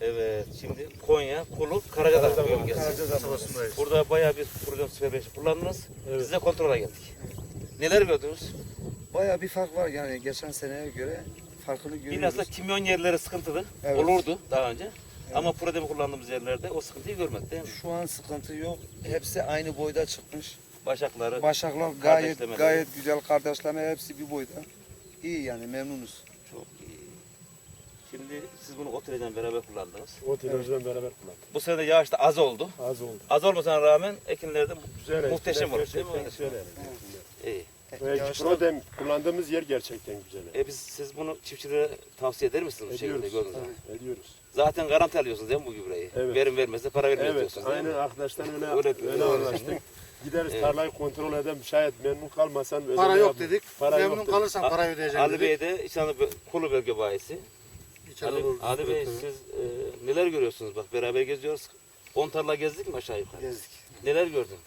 Evet, şimdi Konya, Kuluk, Karacadağ bölgesi. kasabasındayız. Burada bayağı bir program süreç kullandınız. Biz de kontrole geldik. Neler gördünüz? Bayağı bir fark var yani geçen seneye göre farkını görüyoruz. Biraz da kimyon yerleri sıkıntılı. Evet. Olurdu daha önce. Ama prodemi kullandığımız yerlerde o sıkıntıyı görmedik değil mi? Şu an sıkıntı yok. Hepsi aynı boyda çıkmış. Başakları, Başaklar gayet gayet güzel kardeşleme hepsi bir boyda. İyi yani memnunuz. çok iyi. Şimdi siz bunu otelden beraber kullandınız. O televizyon beraber kullandık. Bu sene de yağış da az oldu. Az oldu. Az olmasına rağmen ekinlerde Güzel. muhteşem etkiler, oldu değil mi? Gerçekten güzel yani. İyi. Ve Yağışlar- Prodem kullandığımız yer gerçekten güzel. E biz siz bunu çiftçilere tavsiye eder misiniz bu şekilde Ediyoruz. gördüğünüzde? Ediyoruz. Zaten garanti alıyorsunuz değil mi bu gübreyi? Evet. Verim vermezse para vermiyor Evet, diyorsunuz değil aynen mi? arkadaştan öyle, Öyle öyle, diyoruz. anlaştık. Gideriz Evet. tarlayı kontrol eden şayet memnun kalmasan Para yok yapma. dedik. Para Memnun yok dedik. kalırsan para ödeyeceğim Ali dedik. Bey de Anadolu Kulu bölge bayisi. Ali, Ali Bey siz e, neler görüyorsunuz? Bak beraber geziyoruz. 10 tarla gezdik mi aşağı yukarı? gezdik. Neler gördün?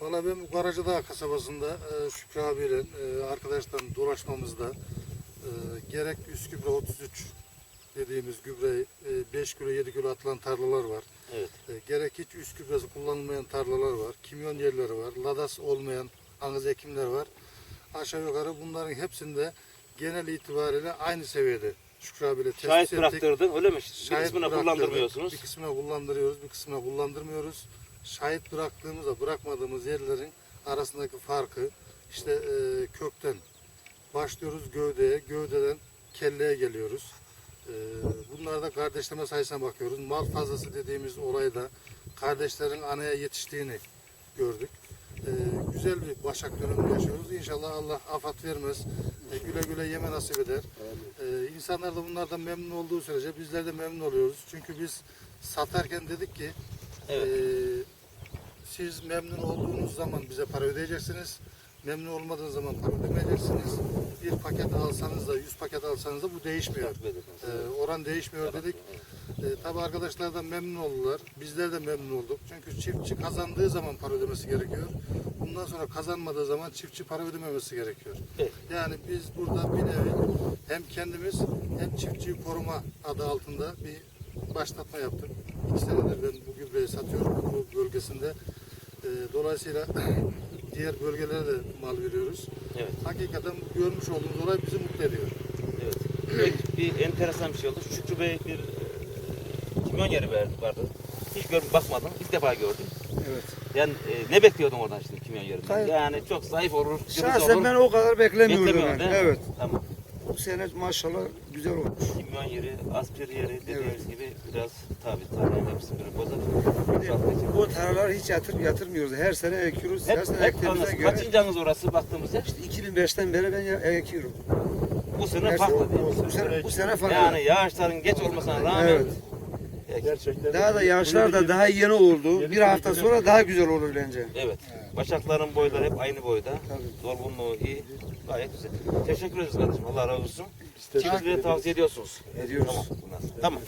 Valla ben Karacadağ kasabasında e, Şükrü abiyle e, arkadaştan dolaşmamızda e, gerek üst gübre 33 dediğimiz gübre 5 kilo 7 kilo atılan tarlalar var. Evet. E, gerek hiç üst gübresi kullanılmayan tarlalar var. Kimyon yerleri var. Ladas olmayan anız ekimler var. Aşağı yukarı bunların hepsinde genel itibariyle aynı seviyede Şükrü abiyle tespit Şahit ettik. bıraktırdın öyle mi? Bir Şahit kısmına bıraktırdık. kullandırmıyorsunuz. Bir kısmına kullandırıyoruz, bir kısmına kullandırmıyoruz. Şahit bıraktığımızla bırakmadığımız yerlerin arasındaki farkı işte e, kökten başlıyoruz gövdeye, gövdeden kelleye geliyoruz. E, bunlarda kardeşleme sayısına bakıyoruz. Mal fazlası dediğimiz olayda kardeşlerin anaya yetiştiğini gördük. E, güzel bir başak dönemi yaşıyoruz. İnşallah Allah afat vermez. E, güle güle yeme nasip eder. Ee, insanlar da bunlardan memnun olduğu sürece bizler de memnun oluyoruz. Çünkü biz satarken dedik ki Evet. ee, siz memnun olduğunuz zaman bize para ödeyeceksiniz. Memnun olmadığınız zaman para ödemeyeceksiniz. Bir paket alsanız da 100 paket alsanız da bu değişmiyor. Ee, oran değişmiyor dedik. Ee, tabii arkadaşlar da memnun oldular. Bizler de memnun olduk. Çünkü çiftçi kazandığı zaman para ödemesi gerekiyor. Bundan sonra kazanmadığı zaman çiftçi para ödememesi gerekiyor. Yani biz burada bir nevi hem kendimiz hem çiftçiyi koruma adı altında bir başlatma yaptık. İki senedir ben bu gübreyi satıyorum bu bölgesinde. Ee, dolayısıyla diğer bölgelere de mal veriyoruz. Evet. Hakikaten bu görmüş olduğumuz olay bizi mutlu ediyor. Evet. Peki, bir enteresan bir şey oldu. Şükrü Bey bir e, kimyon yeri verdi vardı. Hiç gör, bakmadım. İlk defa gördüm. Evet. Yani e, ne bekliyordun oradan şimdi kimyon yerinden? Hayır. Yani çok zayıf olur, Şahsen olur. ben o kadar beklemiyordum. Beklemiyordun yani. Evet. Tamam. Bu sene maşallah güzel olmuş. Kimyon yeri, aspir yeri dediğimiz Evet. gibi biraz tabi tarlanın hepsini böyle bozar. Bu tarlalar hiç yatır, yatırmıyoruz. Her sene ekiyoruz. Her Hep, sene hep anlasın. göre. Kaçıncı orası baktığımızda? İşte 2005'ten beri ben ekiyorum. Bu sene Her farklı değil mi? bu sene, bu sene farklı. Yani yağışların geç olmasına rağmen Evet. Gerçekten. Daha da yağışlar da daha yeni oldu. Bir hafta sonra daha güzel olur bence. Evet. Başakların boyları hep aynı boyda. Dolgunluğu iyi. Gayet güzel. Teşekkür ederiz kardeşim. Allah razı olsun. Çiftçilere tavsiye ediyorsunuz. Ediyoruz. Tamam. sonra. Tamam.